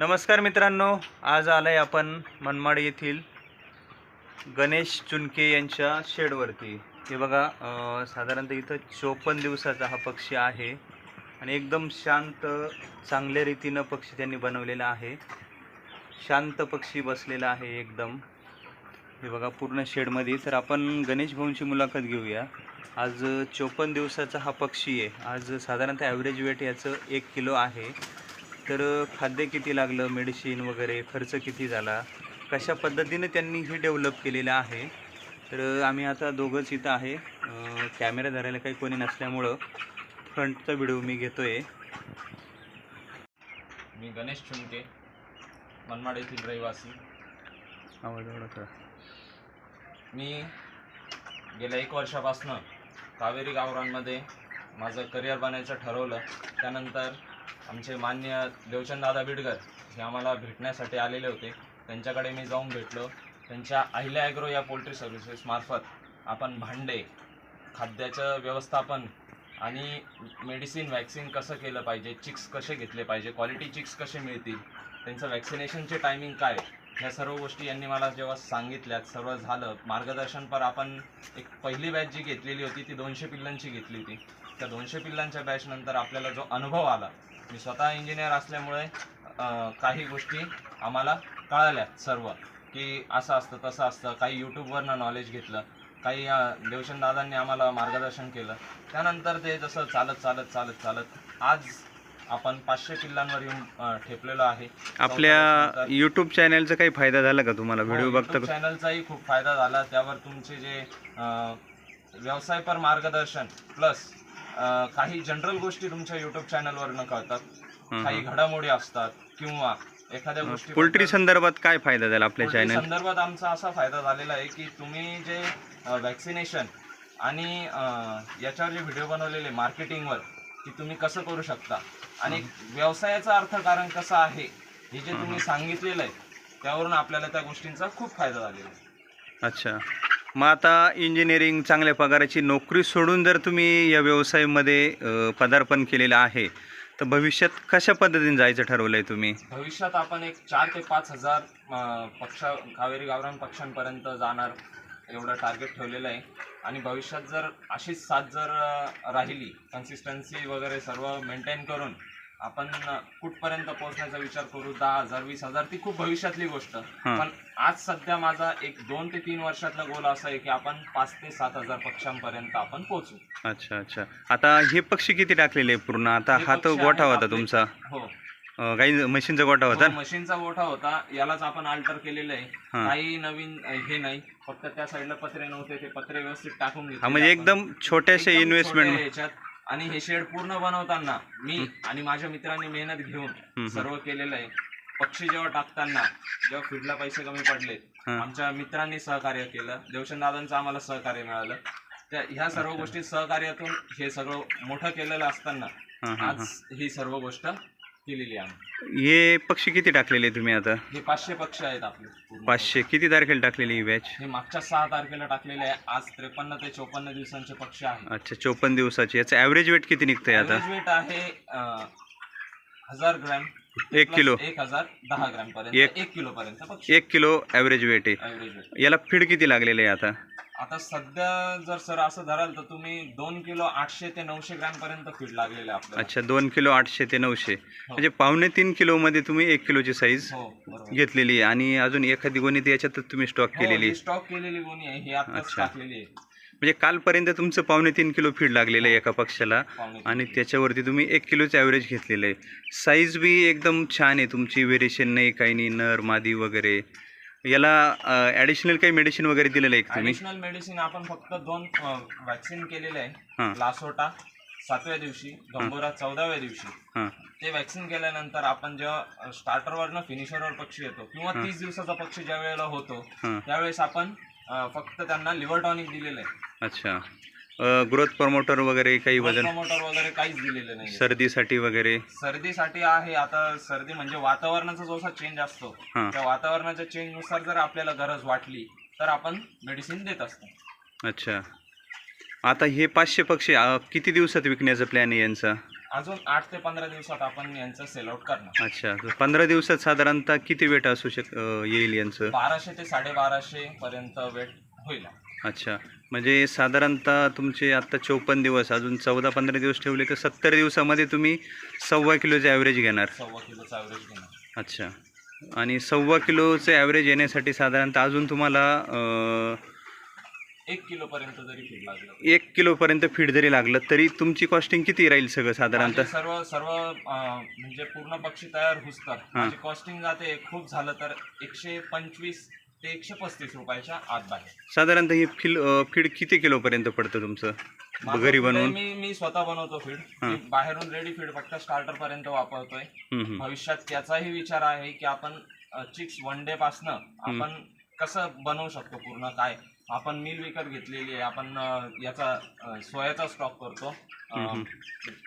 नमस्कार मित्रांनो आज आलं आहे आपण मनमाड येथील गणेश चुनके यांच्या शेडवरती. हे बघा साधारणतः इथं चोपन्न दिवसाचा हा पक्षी आहे आणि एकदम शांत चांगल्या रीतीनं पक्षी त्यांनी बनवलेला आहे. शांत पक्षी बसलेला आहे एकदम. हे बघा पूर्ण शेडमध्ये. तर आपण गणेश भाऊंची मुलाखत घेऊया. आज चोपन्न दिवसाचा हा पक्षी आहे. आज साधारणतः ॲव्हरेज वेट याचं एक किलो आहे. तर खाद्य किती लागलं? मेडिसिन वगैरे खर्च किती झाला? कशा पद्धतीने त्यांनी हे डेव्हलप केलेलं आहे? तर आम्ही आता दोघंच इथं आहे. कॅमेरा धरायला काही कोणी नसल्यामुळं फ्रंटचा व्हिडिओ मी घेतो आहे मी गणेश चुनके मनमाड येथील रहिवासी. आवाज. मी गेल्या एक वर्षापासनं कावेरी गावरांमध्ये माझं करिअर बनायचं ठरवलं. त्यानंतर आमचे मान्य देवचंद दादा बिडकर हे आम्हाला भेटण्यासाठी आलेले होते. त्यांच्याकडे मी जाऊन भेटलो. त्यांच्या अहिल्या ॲग्रो या पोल्ट्री सर्व्हिसेसमार्फत आपण भांडे खाद्याचं व्यवस्थापन आणि मेडिसिन वॅक्सिन कसं केलं पाहिजे चिक्स कसे घेतले पाहिजे क्वालिटी चिक्स कसे मिळतील त्यांचं वॅक्सिनेशनचे टायमिंग काय ह्या सर्व गोष्टी यांनी मला जेव्हा सांगितल्यात सर्व झालं. मार्गदर्शनपर आपण एक पहिली बॅच जी घेतलेली होती ती दोनशे पिल्लांची घेतली होती. त्या दोनशे पिल्लांच्या बॅच नंतर आपल्याला जो अनुभव आला मी स्वतः इंजिनियर असल्यामुळे काही गोष्टी आम्हाला कळाल्या सर्व की असं असतं तसं असतं. काही यूट्यूबवरनं नॉलेज घेतलं काही देवशन दादांनी आम्हाला मार्गदर्शन केलं. त्यानंतर ते जसं चालत चालत चालत चालत आज आपण पाचशे पिल्लांवर येऊन ठेपलेलो आहे. आपल्या यूट्यूब चॅनलचा काही फायदा झाला का तुम्हाला? व्हिडिओ बघता का? चॅनलचाही खूप फायदा झाला. त्यावर तुमचे जे अं, व्यवसायपर मार्गदर्शन प्लस काही जनरल गोष्टी तुमच्या युट्यूब चॅनलवरनं कळतात. हं, काही. घडामोडी असतात किंवा एखाद्या गोष्टी पोल्ट्री संदर्भात काय फायदा झाला आपल्या पोल्ट्री चॅनल संदर्भात आमचा असा फायदा झालेला आहे की तुम्ही जे वॅक्सिनेशन आणि अं, याच्यावर जे व्हिडिओ बनवलेले मार्केटिंगवर की तुम्ही कसं करू शकता? आणि व्यवसायाचं अर्थकारण कसं आहे हे जे तुम्ही सांगितलेलं आहे त्यावरून आपल्याला त्या गोष्टींचा खूप फायदा झालेला आहे. अच्छा. मग आता इंजिनिअरिंग चांगल्या पगाराची नोकरी सोडून जर तुम्ही या व्यवसायामध्ये पदार्पण केलेलं आहे तर भविष्यात कशा पद्धतीने जायचं ठरवलं आहे तुम्ही? भविष्यात आपण एक चार ते पाच हजार पक्ष कावेरी गावरान पक्षांपर्यंत जाणार एवढं टार्गेट ठेवलेलं आहे. आणि भविष्यात जर अशीच साथ जर राहिली कन्सिस्टन्सी वगैरे सर्व मेंटेन करून आपण कुठपर्यंत पोहोचण्याचा विचार करू दहा हजार वीस हजार ती खूप भविष्यातली गोष्ट. पण आज सध्या माझा एक दोन ते तीन वर्षातला गोल असा आहे की आपण पाच ते सात हजार पक्षांपर्यंत आपण पोहोचू. अच्छा अच्छा. आता हे पक्षी किती टाकलेले पूर्ण? आता हे तो गोठा होता. तुमचा. हो. गाई म्हशींचा गोठा होता? हो, मशीनचा मोठा होता. यालाच आपण अल्टर केलेलं आहे. काही नवीन हे नाही. फक्त त्या साईडला पत्रे नव्हते ते पत्रे व्यवस्थित टाकून घेतले म्हणजे एकदम छोट्याशा इन्व्हेस्टमेंट याच्यात आणि हे शेड पूर्ण बनवताना मी आणि माझ्या मित्रांनी मेहनत घेऊन. सर्व केलेलं आहे. पक्षी जेव्हा टाकताना जेव्हा फीडला पैसे कमी पडले. आमच्या मित्रांनी सहकार्य केलं देवचंद दादांचं आम्हाला सहकार्य मिळालं. त्या ह्या सर्व गोष्टी सहकार्यातून हे सगळं मोठं केलेलं असताना आज ही सर्व गोष्ट केलेली आम्ही. हे पक्षी किती टाकलेले तुम्ही आता? हे पाचशे पक्ष आहेत आपले पूर्ण. पाचशे. किती तारखेला टाकलेली ही बॅच हे मागच्या सहा तारखेला टाकलेले आहे. आज त्रेपन्न ते चोपन्न दिवसांचे पक्ष आहेत. अच्छा चोपन्न दिवसाची. याचं ॲव्हरेज वेट किती निघतंय आता? Average weight आहे अं, हजार ग्रॅम. एक plus किलो. एक हजार दहा ग्रॅम पर्यंत. एक- एक किलो पर्यंत पक्ष. एक किलो ॲव्हरेज वेट आहे. ऍव्हरेज याला फीड किती लागलेलं आहे आता? आता सध्या जर सर असं धराल तर तुम्ही दोन किलो आठशे ते नऊशे ग्रॅम पर्यंत फीड लागलेले आपल्याला. अच्छा दोन किलो आठशे ते नऊशे. म्हणजे पावणे तीन किलोमध्ये तुम्ही एक किलोची साईज हो बरोबर. घेतलेली आहे. आणि अजून एखादी गोणी ती याच्यातच तुम्ही स्टॉक केलेली आहे. स्टॉक केलेली गोणी आहे. ही आताच अच्छा. टाकलेली आहे. म्हणजे कालपर्यंत तुमचं पावणे तीन किलो फीड लागलेलं आहे एका पक्षाला. पावणे आणि. त्याच्यावरती तुम्ही एक किलोचं ॲव्हरेज घेतलेलं आहे. साईज बी एकदम छान आहे तुमची. व्हेरिएशन नाही काही नाही. नर मादी वगैरे. याला ॲडिशनल काही मेडिसिन वगैरे दिलेलं आहे का तुम्ही? ऍडिशनल मेडिसिन आपण फक्त दोन वॅक्सिन केलेले आहे. लासोटा सातव्या दिवशी गंभोरा चौदाव्या दिवशी. हां. ते वॅक्सिन केल्यानंतर आपण जेव्हा स्टार्टरवरनं फिनिशरवर पक्षी येतो किंवा. तीस दिवसाचा पक्षी ज्या वेळेला होतो हां. त्यावेळेस आपण अं, फक्त त्यांना लिव्हर टॉनिक दिलेलं आहे. अच्छा. ग्रोथ प्रमोटर वगैरे काही वजन? प्रमोटर वगैरे काहीच दिलेलं नाही सर्दीसाठी वगैरे? सर्दीसाठी आहे आता सर्दी म्हणजे वातावरणाचा जसा चेंज असतो हां. त्या वातावरणाच्या चेंजनुसार जर आपल्याला गरज वाटली तर आपण मेडिसिन देत असतो. अच्छा. आता हे पाचशे पक्षी अ, किती दिवसात विकण्याचा प्लॅन आहे यांचा? अजून आठ ते पंधरा दिवसात आपण यांचं सेल आउट करणार. अच्छा. तर पंधरा दिवसात साधारणतः किती वेट असू शक अं, येईल यांचं? बाराशे ते साडेबाराशे पर्यंत वेट होईल. अच्छा. म्हणजे साधारणतः तुमचे आत्ता चौपन्न दिवस अजून चौदा पंधरा दिवस ठेवले तर सत्तर दिवसामध्ये तुम्ही सव्वा किलोचे ॲव्हरेज घेणार. सव्वा किलोचा ॲव्हरेज घेणार. अच्छा. आणि सव्वा किलोचे ॲव्हरेज येण्यासाठी साधारणतः अजून तुम्हाला अं, एक किलो पर्यंत जरी फीड लागलं. एक किलोपर्यंत फीड जरी लागलं तरी तुमची कॉस्टिंग किती राहील सगळं साधारणतः? माझे सर्व सर्व अं, म्हणजे पूर्ण पक्षी तयार हा. माझी कॉस्टिंग जाते खूप झालं तर एकशे पंचवीस ते एकशे पस्तीस रुपयाच्या आत बाहेर. साधारणतः ही फिल फीड किती किलोपर्यंत पडतं तुमचं? माझं घरी बनवून? मी मी स्वतः बनवतो फीड. बाहेरून रेडी फीड फक्त स्टार्टर पर्यंत वापरतोय. हम्म, हम्म. भविष्यात त्याचाही विचार आहे की आपण चिक्स वन डे पासनं आपण कसं बनवू शकतो पूर्ण काय? आपण मिल विकत घेतलेली आहे. आपण याचा सोयाचा स्टॉक करतो. हम्म.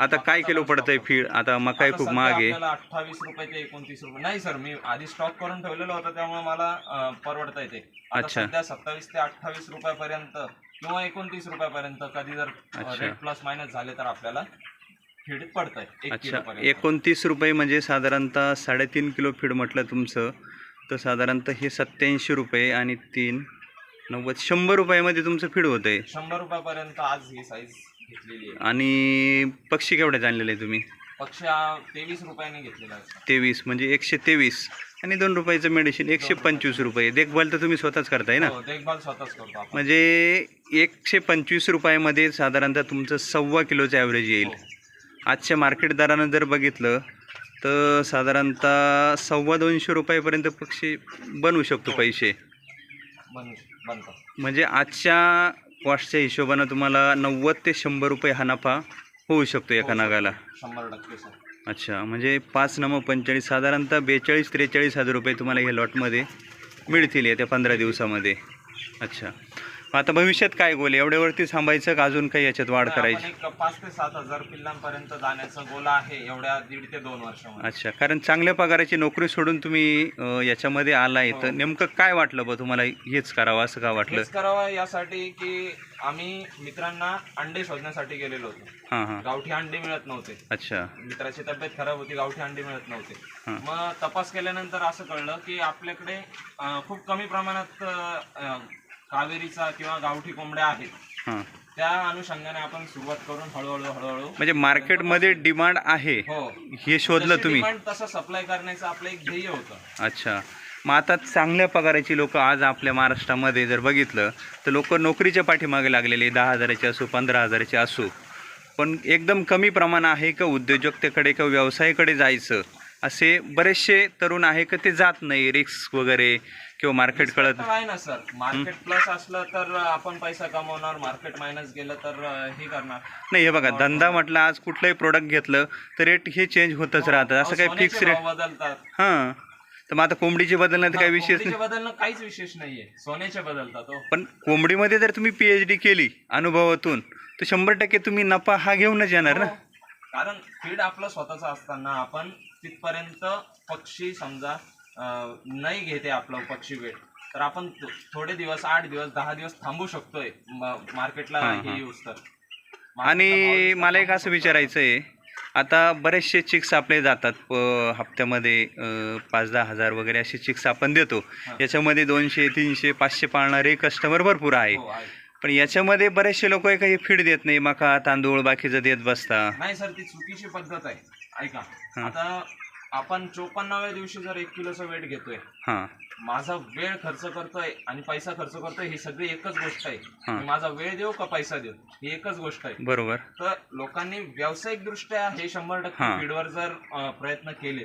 आता काय किलो पडतंय फीड? आता मकाई आता खूप महाग आहे. अठ्ठावीस रुपये ते एकोणतीस रुपये. नाही सर मी आधी स्टॉक करून ठेवलेलं होतं त्यामुळे मला अं, परवडता येते आता अच्छा. सध्या सत्तावीस ते अठ्ठावीस रुपयापर्यंत किंवा एकोणतीस रुपयापर्यंत कधी जर अच्छा. रेट प्लस मायनस झाले तर आपल्याला फीड पडतंय. एक अच्छा. किलोपर्यंत एकोणतीस रुपये म्हणजे साधारणतः साडेतीन किलो फीड म्हटलं तुमचं. तर साधारणतः हे सत्याऐंशी रुपये आणि तीन नव्वद शंभर रुपयामध्ये तुमचं फीड होतं आहे शंभर रुपयापर्यंत आज ही साईज घेतलेली आहे. आणि पक्षी केवढ्यात आणलेले आहे तुम्ही? पक्ष हा तेवीस रुपयाने घेतलेला आहे. तेवीस म्हणजे एकशे तेवीस. आणि दोन रुपयाचं मेडिसिन एकशे पंचवीस रुपये. देखभाल तर तुम्ही स्वतःच करताय ना? हो, देखभाल स्वतःच करतो आपण. म्हणजे एकशे पंचवीस रुपयामध्ये साधारणतः तुमचं सव्वा किलोचं ॲव्हरेज येईल. हो. आजच्या मार्केट दरानं जर बघितलं तर साधारणतः सव्वा दोनशे रुपयापर्यंत पक्षी बनवू शकतो पैसे. बन बनतं. म्हणजे आजच्या कॉस्टच्या हिशोबानं तुम्हाला नव्वद ते शंभर रुपये हा नफा होऊ शकतो एका नागाला. शंभर टक्के सर. अच्छा म्हणजे पाच नमं पंचेचाळीस साधारणतः बेचाळीस त्रेचाळीस हजार रुपये तुम्हाला या लॉटमध्ये मिळतील येत्या पंधरा दिवसामध्ये. अच्छा. आता भविष्यात काय गोल आहे? एवढ्यावरती थांबायचं का अजून काही याच्यात वाढ करायची? एक पाच ते सात हजार पिल्लांपर्यंत जाण्याचा गोल आहे एवढ्या दीड ते दोन वर्षामध्ये. अच्छा कारण चांगल्या पगाराची नोकरी सोडून तुम्ही अं, याच्यामध्ये आलाय तर हो. नेमकं काय वाटलं बा तुम्हाला हेच करावं असं का वाटलं? हेच करावं यासाठी की आम्ही मित्रांना अंडे शोधण्यासाठी गेलेलो होतो. हां हां. गावठी अंडे मिळत नव्हते. अच्छा. मित्राची तब्येत खराब होती गावठी अंडे मिळत नव्हते. हां. मग तपास केल्यानंतर असं कळलं की आपल्याकडे अं, खूप कमी प्रमाणात अं, कावेरीचा किंवा गावठी कोंबड्या आहेत हां. त्या अनुषंगाने आपण सुरुवात करून हळूहळू हळूहळू म्हणजे मार्केटमध्ये डिमांड आहे हो. हे शोधलं जशी तुम्ही. demand तसं सप्लाय करण्याचं आपलं एक ध्येय होतं. अच्छा. मग आता चांगल्या पगाराची लोक आज आपल्या महाराष्ट्रामध्ये जर बघितलं तर लोक नोकरीच्या पाठीमागे लागलेले दहा हजाराचे असो पंधरा हजाराचे असो. पण एकदम कमी प्रमाण आहे का उद्योजकतेकडे किंवा व्यवसायाकडे जायचं? असे बरेचसे तरुण आहे का ते जात नाही रिस्क वगैरे किंवा मार्केट कळत आहे ना सर मार्केट प्लस असलं तर आपण पैसा कमवणार मार्केट मायनस गेलं तर हे करणार. नाही हे बघा धंदा म्हटलं आज कुठलंही प्रोडक्ट घेतलं तर रेट हे चेंज होतच राहतं असं काही अहो, फिक्स रेट बदलतात. हां. तर मग आता कोंबडीचे बदलण्यात काही विशेष नाही. बदलणं काहीच विशेष नाहीये. सोन्याचे बदलतात हो. पण कोंबडीमध्ये जर तुम्ही पी एच डी केली अनुभवातून तर शंभर टक्के तुम्ही नफा हा घेऊनच येणार ना? हो. कारण फीड आपलं स्वतःच असताना आपण तिथपर्यंत पक्षी समजा नाही घेते आपलं पक्षी वेट तर आपण थोडे दिवस आठ दिवस दहा दिवस थांबू शकतोय मार्केटला हा. यूज तर आणि मला एक असं विचारायचं आहे आता बरेचसे चिक्स आपले जातात हप्त्यामध्ये पाच दहा हजार वगैरे असे चिक्स आपण देतो. याच्यामध्ये दोनशे तीनशे पाचशे पाळणारे कस्टमर भरपूर. हो, आहे. पण याच्यामध्ये बरेचसे लोक काही फीड देत नाही मका तांदूळ बाकीचं देत बसता नाही सर ती चुकीची पद्धत आहे ऐका. आता आपण चोपन्नाव्या दिवशी जर एक किलोचं वेट घेतोय हां. माझा वेळ खर्च करतोय आणि पैसा खर्च करतोय ही सगळी एकच गोष्ट आहे. मी माझा वेळ देऊ का पैसा देऊ? ही एकच गोष्ट आहे. बरोबर. तर लोकांनी व्यावसायिक दृष्ट्या हे शंभर टक्के. फीडवर जर अं, प्रयत्न केले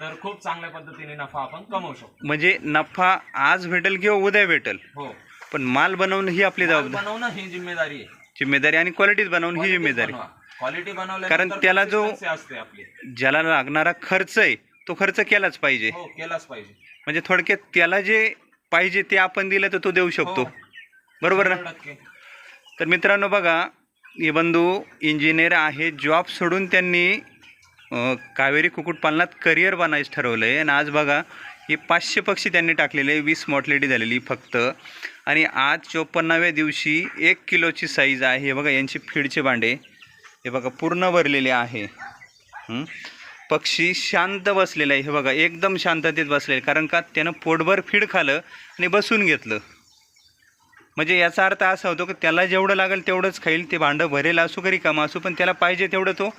तर खूप चांगल्या पद्धतीने नफा आपण कमवू शकतो. म्हणजे नफा आज भेटेल किंवा उद्या भेटेल? हो. पण माल बनवणं ही आपली माल जबाबदारी. बनवणं ही जिम्मेदारी आहे. जिम्मेदारी आणि क्वालिटीच बनवणं ही जिम्मेदारी. क्वालिटी कारण त्याला जो- असते आपली. ज्याला लागणारा खर्च आहे तो खर्च केलाच पाहिजे. हो केलाच पाहिजे. म्हणजे थोडक्यात त्याला जे पाहिजे ते आपण दिलं तर तो देऊ शकतो. हो. बरोबर ना? टक्के. तर मित्रांनो बघा हे बंधू इंजिनियर आहे जॉब सोडून त्यांनी अं, कावेरी कुक्कुटपालनात करिअर बनायचं ठरवलं आहे आणि आज बघा हे पाचशे पक्षी त्यांनी टाकलेले वीस मॉर्टलिटी झालेली फक्त. आणि आज चोपन्नाव्या दिवशी एक किलोची साईज आहे. हे बघा यांची फीडचे भांडे. हे बघा पूर्ण भरलेले आहे. पक्षी शांत बसलेला आहे. हे बघा एकदम शांततेत बसलेले. कारण का? त्यानं पोटभर फीड खालं आणि बसून घेतलं. म्हणजे याचा अर्थ असा होतो की त्याला जेवढं लागेल तेवढंच खाईल. ते भांडं भरेल असू करी कामं असू पण त्याला पाहिजे तेवढं तो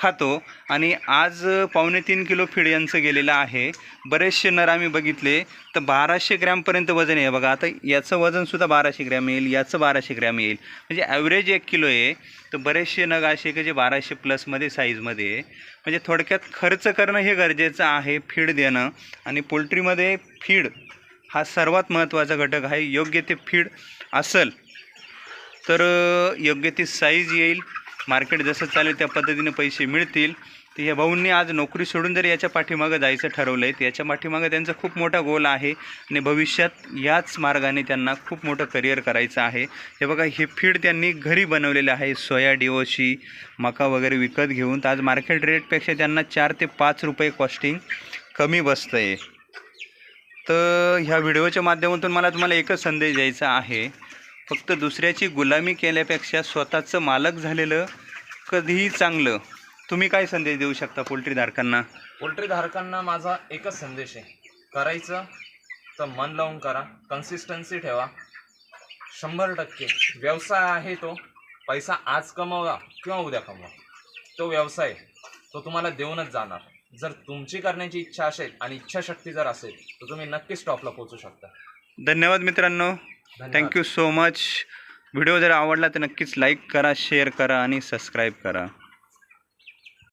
खातो. आणि आज पावणे तीन किलो फीड यांचं गेलेलं आहे. बरेचसे नर आम्ही बघितले. तर बाराशे ग्रॅमपर्यंत वजन आहे. बघा आता याचं वजनसुद्धा बाराशे ग्रॅम येईल याचं बाराशे ग्रॅम येईल. म्हणजे ॲव्हरेज एक किलो आहे. तर बरेचसे नग असे की जे बाराशे प्लसमध्ये साईजमध्ये आहे. म्हणजे थोडक्यात खर्च करणं हे गरजेचं आहे फीड देणं. आणि पोल्ट्रीमध्ये फीड हा सर्वात महत्त्वाचा घटक आहे. योग्य ते फीड असेल तर योग्य ती साईज येईल. मार्केट जसं चालेल त्या पद्धतीने पैसे मिळतील. तर ह्या भाऊंनी आज नोकरी सोडून जर याच्या पाठीमागं जायचं ठरवलं आहे याच्या पाठीमागं त्यांचा खूप मोठा गोल आहे. आणि भविष्यात याच मार्गाने त्यांना खूप मोठं करिअर करायचं आहे. हे बघा हे फीड त्यांनी घरी बनवलेलं आहे सोया डिओशी मका वगैरे विकत घेऊन. तर आज मार्केट रेटपेक्षा त्यांना चार ते पाच रुपये कॉस्टिंग कमी बसतं आहे तर ह्या व्हिडिओच्या माध्यमातून मला तुम्हाला एकच संदेश द्यायचा आहे. फक्त दुसऱ्याची गुलामी केल्यापेक्षा स्वतःचं मालक झालेलं कधीही चांगलं. तुम्ही काय संदेश देऊ शकता पोल्ट्रीधारकांना? पोल्ट्री धारकांना माझा एकच संदेश आहे. करायचं तर मन लावून करा. कन्सिस्टन्सी ठेवा. शंभर टक्के. व्यवसाय आहे तो. पैसा आज कमवा किंवा उद्या कमवा. तो व्यवसाय. तो तुम्हाला देऊनच जाणार. जर तुमची करण्याची इच्छा असेल आणि इच्छाशक्ती जर असेल तर तुम्ही नक्कीच टॉपला पोहोचू शकता. धन्यवाद मित्रांनो. थँक्यू सो मच व्हिडिओ जर आवडला तर नक्कीच लाईक करा शेअर करा आणि सबस्क्राईब करा.